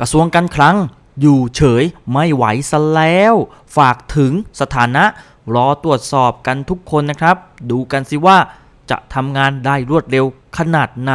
กระทรวงการคลังอยู่เฉยไม่ไหวซะแล้ว ฝากถึงสถานะ รอตรวจสอบกันทุกคนนะครับ ดูกันสิว่าจะทำงานได้รวดเร็วขนาดไหน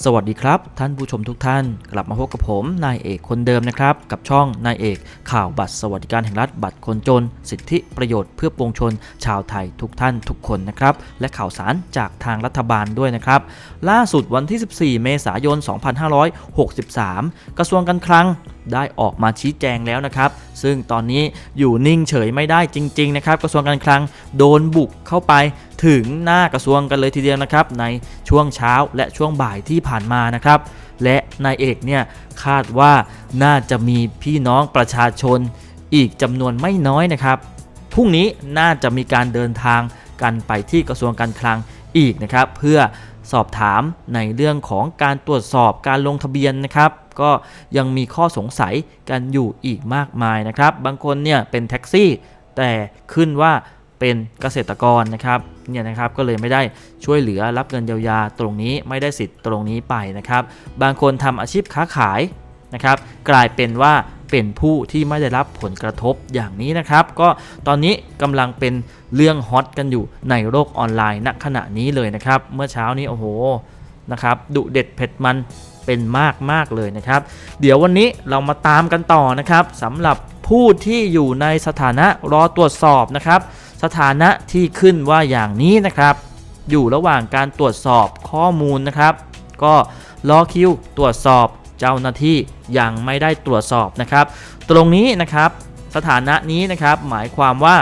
สวัสดีครับ ท่านผู้ชมทุกท่าน กลับมาพบกับผมนายเอกคนเดิมนะครับ กับช่องนายเอกข่าวบัตรสวัสดิการแห่งรัฐบัตรคนจน สิทธิประโยชน์เพื่อปวงชน ชาวไทยทุกท่านทุกคนนะครับ และข่าวสารจากทางรัฐบาลด้วยนะครับ ล่าสุดวันที่ 14 เมษายน 2563 กระทรวงการคลังได้ออกมาชี้แจงแล้วนะครับ ซึ่งตอนนี้อยู่นิ่งเฉยไม่ได้จริงๆนะครับกระทรวงการคลังโดนบุกเข้าไปถึงหน้ากระทรวงกันเลยทีเดียวนะครับ ในช่วงเช้าและช่วงบ่ายที่ผ่านมานะครับ และนายเอกเนี่ยคาดว่าน่าจะมีพี่น้องประชาชนอีกจำนวนไม่น้อยนะครับพรุ่งนี้น่าจะมีการเดินทางกันไปที่กระทรวงการคลังอีกนะครับ เพื่อสอบถามในเรื่องของการตรวจสอบการลงทะเบียนนะครับ ก็ยังมีข้อสงสัยกันอยู่อีกมากมายนะครับ บางคนเนี่ยเป็นแท็กซี่ แต่ขึ้นว่าเป็นเกษตรกรนะครับเนี่ยนะครับก็เลยไม่ได้ช่วยเหลือรับเงินเยียวยาตรงนี้ไม่ได้สิทธิ์ตรงนี้ไปนะครับ บางคนทำอาชีพค้าขายนะครับ กลายเป็นว่าเป็นผู้ที่ไม่ได้รับผลกระทบอย่างนี้นะครับ ก็ตอนนี้กำลังเป็นเรื่องฮอตกันอยู่ในโลกออนไลน์ณขณะนี้เลยนะครับ เมื่อเช้านี้โอ้โหนะครับดุเด็ดเผ็ดมัน เป็นมากมากเลยนะครับ เดี๋ยววันนี้เรามาตามกันต่อนะครับสำหรับผู้ที่อยู่ในสถานะรอตรวจสอบนะครับ สถานะที่ขึ้นว่าอย่างนี้นะครับ อยู่ระหว่างการตรวจสอบข้อมูลนะครับ ก็รอคิวตรวจสอบเจ้าหน้าที่ยังไม่ได้ตรวจสอบนะครับ ตรงนี้นะครับสถานะนี้นะครับหมายความว่า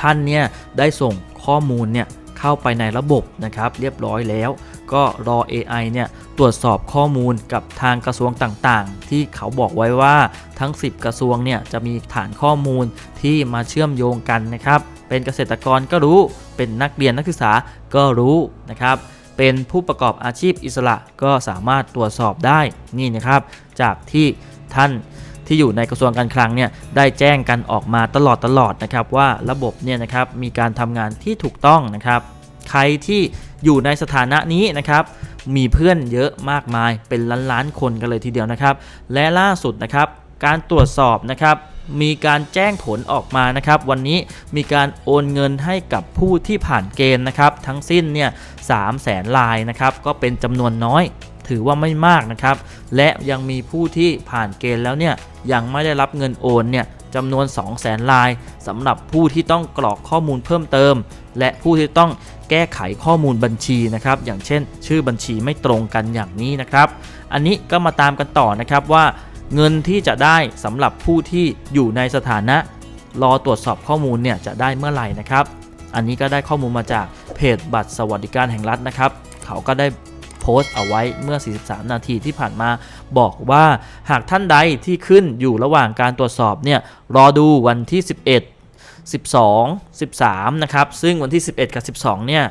ท่านเนี่ยได้ส่งข้อมูลเนี่ยเข้าไปในระบบนะครับ เรียบร้อยแล้ว ก็รอ AI เนี่ยตรวจสอบข้อมูลกับทางกระทรวงต่างๆ ที่เขาบอกไว้ว่าทั้ง 10 กระทรวงเนี่ยจะมีฐานข้อมูลที่มาเชื่อมโยงกันนะครับ เป็นเกษตรกรก็รู้ เป็นนักเรียนนักศึกษาก็รู้นะครับเป็นผู้ประกอบอาชีพอิสระก็สามารถตรวจสอบได้นี่นะครับ จากที่ท่านที่อยู่ในกระทรวงการคลังเนี่ยได้แจ้งกันออกมาตลอดตลอดนะครับว่าระบบเนี่ยนะครับมีการทำงานที่ถูกต้องนะครับ รที่อยู่ในสถานะนี้นะครับมีเพื่อนเยอะมากมายเป็นล้านล้านๆคนกันเลยทีเดียวนะครับ และล่าสุดนะครับการตรวจสอบนะครับมีการแจ้งผลออกมานะครับ วันนี้มีการโอนเงินให้กับผู้ที่ผ่านเกณฑ์นะครับ ทั้งสิ้นเนี่ยสามแสนลายนะครับ ก็เป็นจำนวนน้อย ถือว่าไม่มากนะครับ และยังมีผู้ที่ผ่านเกณฑ์แล้วเนี่ยยังไม่ได้รับเงินโอนเนี่ย จำนวน 2 0 0แสนลายสำหรับผู้ที่ต้องกรอกข้อมูลเพิ่มเติม และผู้ที่ต้องแก้ไขข้อมูลบัญชีนะครับ อย่างเช่น ชื่อบัญชีไม่ตรงกันอย่างนี้นะครับ อันนี้ก็มาตามกันต่อนะครับว่าเงินที่จะได้สำหรับผู้ที่อยู่ในสถานะ รอตรวจสอบข้อมูลเนี่ยจะได้เมื่อไหร่นะครับ อันนี้ก็ได้ข้อมูลมาจากเพจบัตรสวัสดิการแห่งรัฐนะครับ เขาก็ได้ โพสต์เอาไว้เมื่อ 43 นาทีที่ผ่านมา บอกว่าหากท่านใดที่ขึ้นอยู่ระหว่างการตรวจสอบเนี่ยรอดูวันที่ 11 12 13 นะครับ ซึ่งวันที่ 11 กับ 12 เนี่ย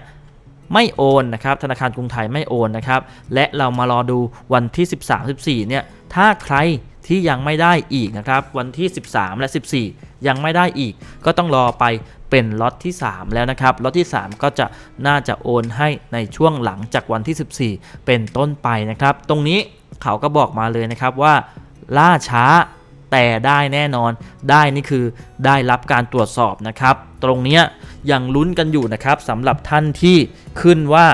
ไม่โอนนะครับ ธนาคารกรุงไทยไม่โอนนะครับ และเรามารอดูวันที่ 13 14 เนี่ย ถ้าใคร ที่ยังไม่ได้อีกนะครับ วันที่ 13 และ 14 ยังไม่ได้อีก ก็ต้องรอไปเป็นล็อตที่ 3 แล้วนะครับล็อตที่ 3 ก็จะน่าจะโอนให้ในช่วงหลังจากวันที่ 14 เป็นต้นไปนะครับ ตรงนี้เขาก็บอกมาเลยนะครับว่า ล่าช้าแต่ได้แน่นอนได้นี่คือได้รับการตรวจสอบนะครับ ตรงนี้ยังลุ้นกันอยู่นะครับสำหรับท่านที่ขึ้นว่า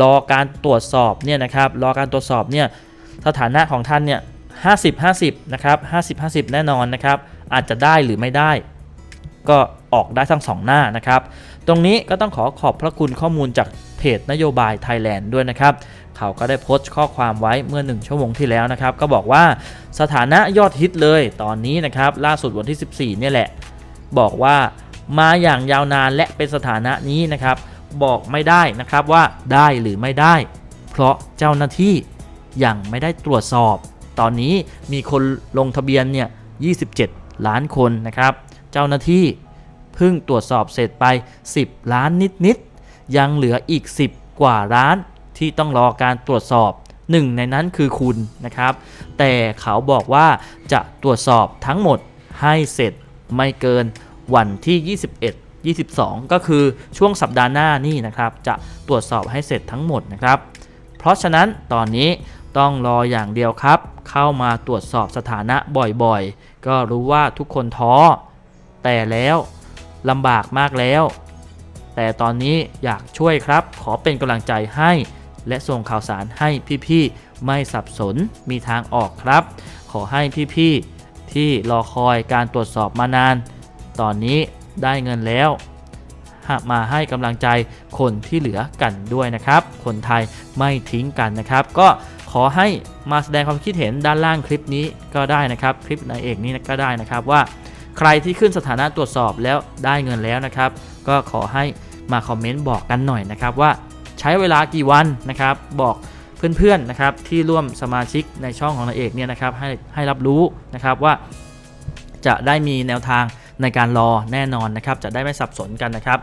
รอการตรวจสอบเนี่ยนะครับรอการตรวจสอบเนี่ยสถานะของท่านเนี่ย 50 50นะครับ50 50 แน่นอนนะครับอาจจะได้หรือไม่ได้ ก็ออกได้ทั้งสองหน้านะครับ ตรงนี้ก็ต้องขอขอบพระคุณข้อมูลจากเพจนโยบายไทยแลนด์ด้วยนะครับ เขาก็ได้โพสต์ข้อความไว้เมื่อ 1 ชั่วโมงที่แล้วนะครับ ก็บอกว่าสถานะยอดฮิตเลยตอนนี้นะครับ ล่าสุดวันที่ 14 เนี่ยแหละ บอกว่ามาอย่างยาวนานและเป็นสถานะนี้นะครับ บอกไม่ได้นะครับว่าได้หรือไม่ได้ เพราะเจ้าหน้าที่ยังไม่ได้ตรวจสอบ ตอนนี้มีคนลงทะเบียนเนี่ย27 ล้านคนนะครับ เจ้าหน้าที่เพิ่งตรวจสอบเสร็จไป 10 ล้านนิดๆ ยังเหลืออีก 10 กว่าล้านที่ต้องรอการตรวจสอบหนึ่งในนั้นคือคุณนะครับ แต่เขาบอกว่าจะตรวจสอบทั้งหมดให้เสร็จไม่เกินวันที่ 21 22 ก็คือช่วงสัปดาห์หน้านี่นะครับ จะตรวจสอบให้เสร็จทั้งหมดนะครับ เพราะฉะนั้นตอนนี้ ต้องรออย่างเดียวครับ เข้ามาตรวจสอบสถานะบ่อยๆ ก็รู้ว่าทุกคนท้อ แต่แล้วลำบากมากแล้ว แต่ตอนนี้อยากช่วยครับ ขอเป็นกำลังใจให้ และส่งข่าวสารให้พี่ๆ ไม่สับสนมีทางออกครับ ขอให้พี่ๆ ที่รอคอยการตรวจสอบมานาน ตอนนี้ได้เงินแล้วมาให้กำลังใจคนที่เหลือกันด้วยนะครับ คนไทยไม่ทิ้งกันนะครับ ก็ ขอให้มาแสดงความคิดเห็นด้านล่างคลิปนี้ก็ได้นะครับ คลิปนายเอกนี้ก็ได้นะครับว่า ใครที่ขึ้นสถานะตรวจสอบแล้วได้เงินแล้วนะครับ ก็ขอให้มาคอมเมนต์บอกกันหน่อยนะครับว่าใช้เวลากี่วันนะครับ บอกเพื่อนๆนะครับที่ร่วมสมาชิกในช่องของนายเอกเนี่ยนะครับให้ให้รับรู้นะครับว่า จะได้มีแนวทางในการรอแน่นอนนะครับ จะได้ไม่สับสนกันนะครับ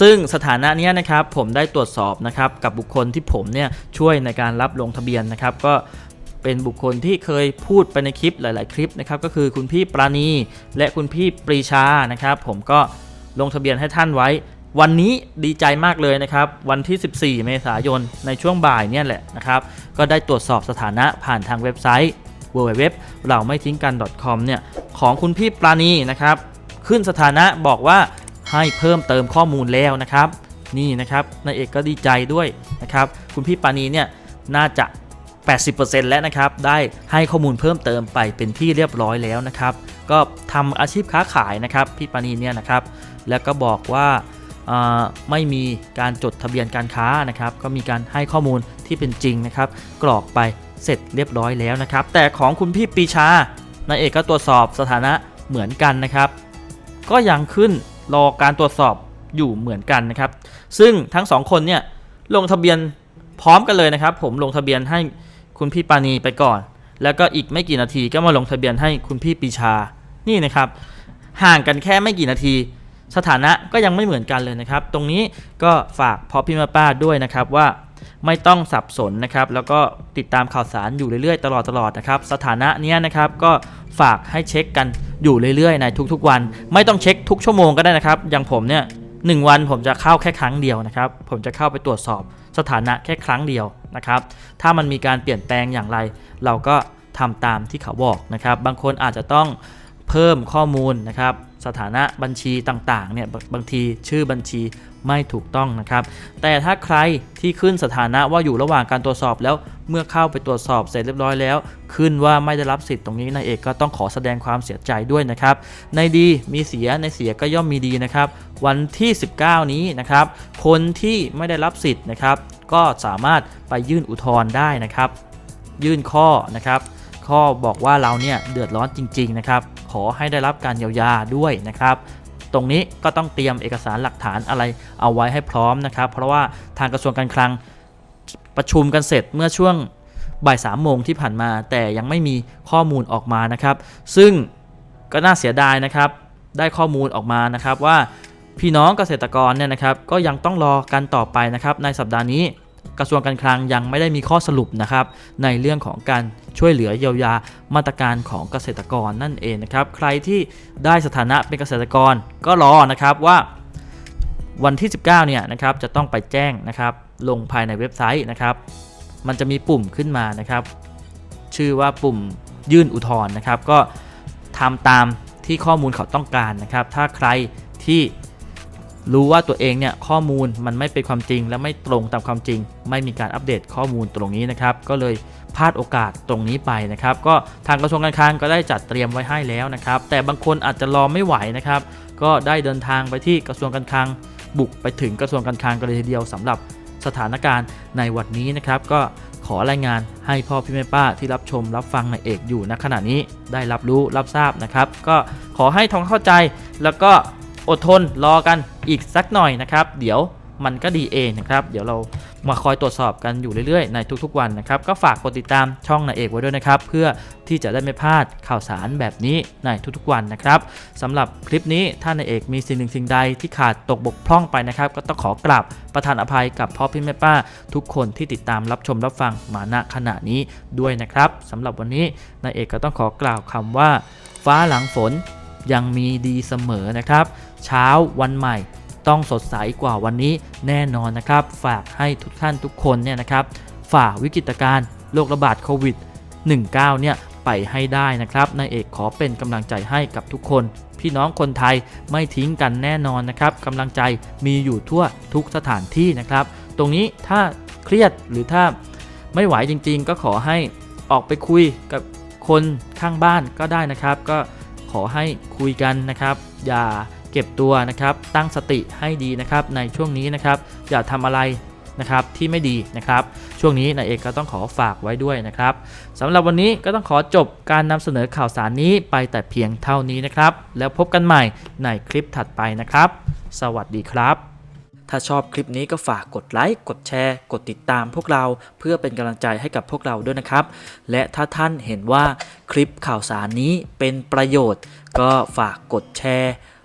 ซึ่งสถานะนี้นะครับผมได้ตรวจสอบนะครับกับบุคคลที่ผมเนี่ยช่วยในการรับลงทะเบียนนะครับก็เป็นบุคคลที่เคยพูดไปในคลิปหลาย ๆ คลิปนะครับก็คือคุณพี่ปราณี และคุณพี่ปรีชานะครับ ผมก็ลงทะเบียนให้ท่านไว้ วันนี้ดีใจมากเลยนะครับ วันที่ 14 เมษายนในช่วงบ่ายเนี่ยแหละนะครับ ก็ได้ตรวจสอบสถานะผ่านทางเว็บไซต์ www เราไม่ทิ้งกัน .com เนี่ยของคุณพี่ปราณีนะครับ ขึ้นสถานะบอกว่า ให้เพิ่มเติมข้อมูลแล้วนะครับ นี่นะครับนายเอกก็ดีใจด้วยนะครับคุณพี่ปานีเนี่ยน่าจะ 80%แล้วนะครับ ได้ให้ข้อมูลเพิ่มเติมไปเป็นที่เรียบร้อยแล้วนะครับ ก็ทำอาชีพค้าขายนะครับพี่ปานีเนี่ยนะครับ แล้วก็บอกว่าไม่มีการจดทะเบียนการค้านะครับ ก็มีการให้ข้อมูลที่เป็นจริงนะครับ กรอกไปเสร็จเรียบร้อยแล้วนะครับ แต่ของคุณพี่ปีชานายเอกก็ตรวจสอบสถานะเหมือนกันนะครับ ก็ยังขึ้น รอการตรวจสอบอยู่เหมือนกันนะครับ ซึ่งทั้งสองคนเนี่ยลงทะเบียนพร้อมกันเลยนะครับ ผมลงทะเบียนให้คุณพี่ปานีไปก่อน แล้วก็อีกไม่กี่นาทีก็มาลงทะเบียนให้คุณพี่ปีชานี่นะครับ ห่างกันแค่ไม่กี่นาที สถานะก็ยังไม่เหมือนกันเลยนะครับ ตรงนี้ก็ฝากพอพี่มาป้าด้วยนะครับว่า ไม่ต้องสับสนนะครับแล้วก็ติดตามข่าวสารอยู่เรื่อยๆ ตลอดตลอดนะครับสถานะเนี้ยนะครับก็ฝากให้เช็คกันอยู่เรื่อยๆ ในทุกๆวัน ไม่ต้องเช็คทุกชั่วโมงก็ได้นะครับ อย่างผมเนี่ยหนึ่งวันผมจะเข้าแค่ครั้งเดียวนะครับ ผมจะเข้าไปตรวจสอบสถานะแค่ครั้งเดียวนะครับ ถ้ามันมีการเปลี่ยนแปลงอย่างไร เราก็ทำตามที่เขาบอกนะครับ บางคนอาจจะต้อง เพิ่มข้อมูลนะครับสถานะบัญชีต่างๆเนี่ยบางทีชื่อบัญชีไม่ถูกต้องนะครับ แต่ถ้าใครที่ขึ้นสถานะว่าอยู่ระหว่างการตรวจสอบแล้วเมื่อเข้าไปตรวจสอบเสร็จเรียบร้อยแล้ว ขึ้นว่าไม่ได้รับสิทธิ์ตรงนี้นายเอกก็ต้องขอแสดงความเสียใจด้วยนะครับ ในดีมีเสียในเสียก็ย่อมมีดีนะครับ วันที่ 19 นี้นะครับ คนที่ไม่ได้รับสิทธิ์นะครับ ก็สามารถไปยื่นอุทธรณ์ได้นะครับ ยื่นข้อนะครับ ข้อบอกว่าเราเนี่ยเดือดร้อนจริงๆนะครับขอให้ได้รับการเยียวยาด้วยนะครับตรงนี้ก็ต้องเตรียมเอกสารหลักฐานอะไรเอาไว้ให้พร้อมนะครับ เพราะว่าทางกระทรวงการคลังประชุมกันเสร็จเมื่อช่วงบ่ายสามโมงที่ผ่านมา แต่ยังไม่มีข้อมูลออกมานะครับ ซึ่งก็น่าเสียดายนะครับ ได้ข้อมูลออกมานะครับว่าพี่น้องเกษตรกรเนี่ยนะครับ ก็ยังต้องรอกันต่อไปนะครับในสัปดาห์นี้ กระทรวงการคลังยังไม่ได้มีข้อสรุปนะครับในเรื่องของการช่วยเหลือเยียวยามาตรการของเกษตรกรนั่นเองนะครับ ใครที่ได้สถานะเป็นเกษตรกรก็รอนะครับว่าวันที่ 19 เนี่ยนะครับจะต้องไปแจ้งนะครับลงภายในเว็บไซต์นะครับ มันจะมีปุ่มขึ้นมานะครับ ชื่อว่าปุ่มยื่นอุทธรณ์นะครับ ก็ทำตามที่ข้อมูลเขาต้องการนะครับ ถ้าใครที่ รู้ว่าตัวเองเนี่ยข้อมูลมันไม่เป็นความจริง และไม่ตรงตามความจริง ไม่มีการอัปเดตข้อมูลตรงนี้นะครับ ก็เลยพลาดโอกาสตรงนี้ไปนะครับ ก็ทางกระทรวงการคลังก็ได้จัดเตรียมไว้ให้แล้วนะครับ แต่บางคนอาจจะรอไม่ไหวนะครับ ก็ได้เดินทางไปที่กระทรวงการคลัง บุกไปถึงกระทรวงการคลังกันเลยทีเดียวสำหรับสถานการณ์ในวันนี้นะครับ ก็ขอรายงานให้พ่อพี่แม่ป้าที่รับชมรับฟังในเอกอยู่ณขณะนี้ได้รับรู้รับทราบนะครับ ก็ขอให้ทองเข้าใจแล้วก็อดทนรอกัน อีกสักหน่อยนะครับ เดี๋ยวมันก็ดีเองนะครับ เดี๋ยวเรามาคอยตรวจสอบกันอยู่เรื่อยๆ ในทุกๆวันนะครับ ก็ฝากกดติดตามช่องนายเอกไว้ด้วยนะครับ เพื่อที่จะได้ไม่พลาดข่าวสารแบบนี้ในทุกๆวันนะครับสำหรับคลิปนี้ถ้านายเอกมีสิ่งหนึ่งสิ่งใดที่ขาดตกบกพร่องไปนะครับ ก็ต้องขอกราบประทานอภัยกับพ่อพี่แม่ป้า ทุกคนที่ติดตามรับชมรับฟังมาณขณะนี้ด้วยนะครับสำหรับวันนี้นายเอกก็ต้องขอกล่าวคำว่า ฟ้าหลังฝนยังมีดีเสมอนะครับ เช้าวันใหม่ ต้องสดใสกว่าวันนี้แน่นอนนะครับ ฝากให้ทุกท่านทุกคนเนี่ยนะครับ ฝ่าวิกฤตการณ์โรคระบาดโควิด 19 เนี่ยไปให้ได้นะครับนายเอกขอเป็นกำลังใจให้กับทุกคน พี่น้องคนไทยไม่ทิ้งกันแน่นอนนะครับกำลังใจมีอยู่ทั่วทุกสถานที่นะครับ ตรงนี้ถ้าเครียดหรือถ้าไม่ไหวจริงๆ ก็ขอให้ออกไปคุยกับคนข้างบ้านก็ได้นะครับ ก็ขอให้คุยกันนะครับ อย่า เก็บตัวนะครับตั้งสติให้ดีนะครับในช่วงนี้นะครับอย่าทำอะไรนะครับที่ไม่ดีนะครับ ช่วงนี้นายเอกก็ต้องขอฝากไว้ด้วยนะครับสำหรับวันนี้ก็ต้องขอจบการนำเสนอข่าวสารนี้ไปแต่เพียงเท่านี้นะครับ แล้วพบกันใหม่ในคลิปถัดไปนะครับ สวัสดีครับ ถ้าชอบคลิปนี้ก็ฝากกดไลค์กดแชร์ กดติดตามพวกเราเพื่อเป็นกำลังใจให้กับพวกเราด้วยนะครับ และถ้าท่านเห็นว่าคลิปข่าวสารนี้เป็นประโยชน์ ก็ฝากกดแชร์